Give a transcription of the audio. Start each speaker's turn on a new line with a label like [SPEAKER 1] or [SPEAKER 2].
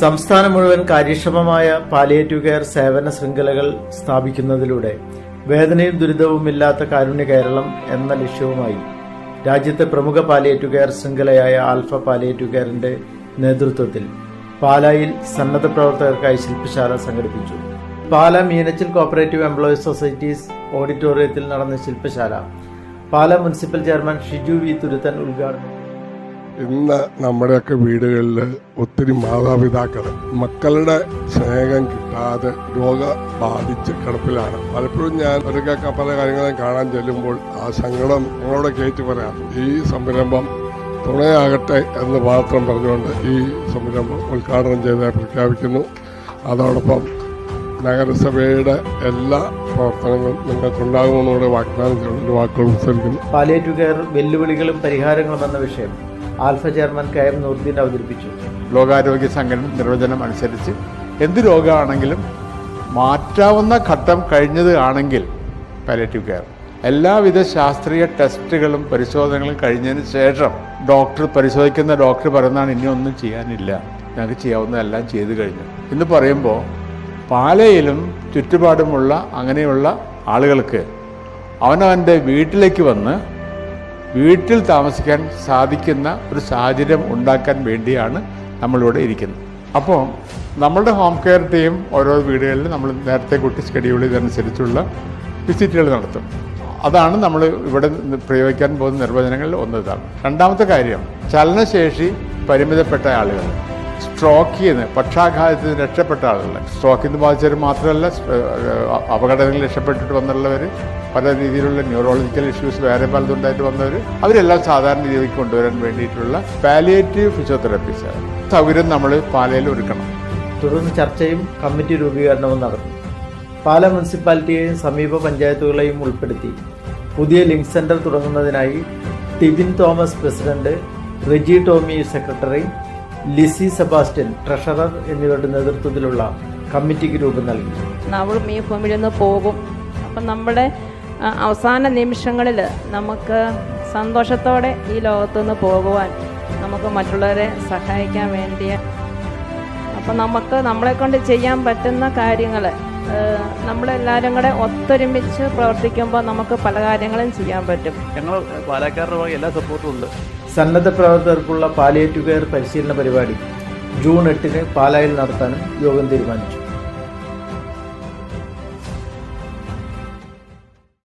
[SPEAKER 1] സംസ്ഥാനം മുഴുവൻ കാര്യക്ഷമമായ പാലിയേറ്റീവ് കെയർ സേവന ശൃംഖലകൾ സ്ഥാപിക്കുന്നതിലൂടെ വേദനയും ദുരിതവുമില്ലാത്ത കാരുണ്യ കേരളം എന്ന ലക്ഷ്യവുമായി രാജ്യത്തെ പ്രമുഖ പാലിയേറ്റീവ് കെയർ ശൃംഖലയായ ആൽഫ പാലിയേറ്റീവ് കെയറിന്റെ നേതൃത്വത്തിൽ പാലായിൽ സന്നദ്ധ പ്രവർത്തകർക്കായി ശില്പശാല സംഘടിപ്പിച്ചു. Pala Meenachil cooperative employees societies ഓഡിറ്റോറിയത്തിൽ നടന്ന ശില്പശാല Pala municipal chairman Shiju V Thuruthan ഉദ്ഘാടനം
[SPEAKER 2] ഇന്ന് നമ്മുടെയൊക്കെ വീടുകളിൽ ഒത്തിരി മാതാപിതാക്കൾ മക്കളുടെ സ്നേഹം കിട്ടാതെ രോഗ ബാധിച്ച് കിടപ്പിലാണ്. പലപ്പോഴും ഞാൻ അവരൊക്കെ പല കാര്യങ്ങളും കാണാൻ ചെല്ലുമ്പോൾ ആ സങ്കടം ഞങ്ങളോട് കയറ്റി പറയാം. ഈ സംരംഭം തുണയാകട്ടെ എന്ന് മാത്രം പറഞ്ഞുകൊണ്ട് ഈ സംരംഭം ഉദ്ഘാടനം ചെയ്ത് പ്രഖ്യാപിക്കുന്നു. അതോടൊപ്പം നഗരസഭയുടെ എല്ലാ പ്രവർത്തനങ്ങളും നിങ്ങൾക്കുണ്ടാകുമെന്നൂടെ വാഗ്ദാനം ചെയ്തുകൊണ്ട് വാക്കുകൾ ഉപസരിക്കുന്നു
[SPEAKER 1] പാലിയേറ്റീവ് കെയർ വെല്ലുവിളികളും പരിഹാരങ്ങളും എന്ന വിഷയം. Alpha chairman K M Nooruddeen അവതരിപ്പിച്ചു.
[SPEAKER 3] ലോകാരോഗ്യ സംഘടന നിർവചനം അനുസരിച്ച് എന്ത് രോഗമാണെങ്കിലും മാറ്റാവുന്ന ഘട്ടം കഴിഞ്ഞത് ആണെങ്കിൽ പാലേറ്റീവ് കെയർ എല്ലാവിധ ശാസ്ത്രീയ ടെസ്റ്റുകളും പരിശോധനകളും കഴിഞ്ഞതിന് ശേഷം ഡോക്ടർ പരിശോധിക്കുന്ന ഡോക്ടർ പറയുന്നതാണ് ഇനി ഒന്നും ചെയ്യാനില്ല. ഞങ്ങൾക്ക് ചെയ്യാവുന്നതെല്ലാം ചെയ്തു കഴിഞ്ഞു. എന്ന് പറയുമ്പോൾ പാലയിലും ചുറ്റുപാടുമുള്ള അങ്ങനെയുള്ള ആളുകൾക്ക് അവനവന്റെ വീട്ടിലേക്ക് വന്ന് വീട്ടിൽ താമസിക്കാൻ സാധിക്കുന്ന ഒരു സാഹചര്യം ഉണ്ടാക്കാൻ വേണ്ടിയാണ് നമ്മളിവിടെ ഇരിക്കുന്നത്. അപ്പോൾ നമ്മളുടെ ഹോം കെയർ ടീം ഓരോ വീടുകളിലും നമ്മൾ നേരത്തെ കുട്ടി ഷെഡ്യൂൾ ചെയ്തനുസരിച്ചുള്ള വിസിറ്റുകൾ നടത്തും. അതാണ് നമ്മൾ ഇവിടെ പ്രയോഗിക്കാൻ പോകുന്ന നിർവചനങ്ങളിൽ ഒന്ന് ഇതാണ് രണ്ടാമത്തെ കാര്യം ചലനശേഷി പരിമിതപ്പെട്ട ആളുകൾ. സ്ട്രോക്കിൽ നിന്ന് പക്ഷാഘാതത്തിൽ നിന്ന് രക്ഷപ്പെട്ട ആളുകൾ സ്ട്രോക്കിൽ നിന്ന് ബാധിച്ചവർ മാത്രമല്ല അപകടങ്ങളിൽ രക്ഷപ്പെട്ടിട്ട് വന്നുള്ളവർ പല രീതിയിലുള്ള ന്യൂറോളജിക്കൽ ഇഷ്യൂസ് വേറെ പലതുണ്ടായിട്ട് വന്നവർ അവരെല്ലാം സാധാരണ രീതിയിൽ കൊണ്ടുവരാൻ വേണ്ടിയിട്ടുള്ള പാലിയേറ്റീവ് ഫിസിയോതെറാപ്പീസ് സൗകര്യം നമ്മൾ പാലയിൽ ഒരുക്കണം.
[SPEAKER 1] തുടർന്ന് ചർച്ചയും കമ്മിറ്റി രൂപീകരണവും നടന്നു. പാല മുനിസിപ്പാലിറ്റിയെയും സമീപ പഞ്ചായത്തുകളെയും ഉൾപ്പെടുത്തി. പുതിയ link centre തുടങ്ങുന്നതിനായി Tibin Thomas president Reji Tommy secretary Lissy Sebastian treasurer എന്നിവരുടെ നേതൃത്വത്തിലുള്ള കമ്മിറ്റിക്ക് രൂപം നൽകി.
[SPEAKER 4] നമ്മളും ഈ ഭൂമിയിൽ നിന്ന് പോകും. അപ്പം നമ്മുടെ അവസാന നിമിഷങ്ങളിൽ നമുക്ക് സന്തോഷത്തോടെ ഈ ലോകത്തുനിന്ന് പോകുവാൻ നമുക്ക് മറ്റുള്ളവരെ സഹായിക്കാൻ വേണ്ടിയ അപ്പം നമുക്ക് നമ്മളെ കൊണ്ട് ചെയ്യാൻ പറ്റുന്ന കാര്യങ്ങൾ നമ്മളെല്ലാവരും കൂടെ ഒത്തൊരുമിച്ച് പ്രവർത്തിക്കുമ്പോൾ നമുക്ക് പല കാര്യങ്ങളും ചെയ്യാൻ പറ്റും.
[SPEAKER 5] ഞങ്ങൾ പാലക്കാരുടെ ഭാഗം എല്ലാ സപ്പോർട്ടും ഉണ്ട്.
[SPEAKER 1] സന്നദ്ധ പ്രവർത്തകർക്കുള്ള പാലിയേറ്റീവ് കെയർ പരിശീലന പരിപാടി ജൂൺ എട്ടിന് പാലായിൽ നടത്താനും യോഗം തീരുമാനിച്ചു.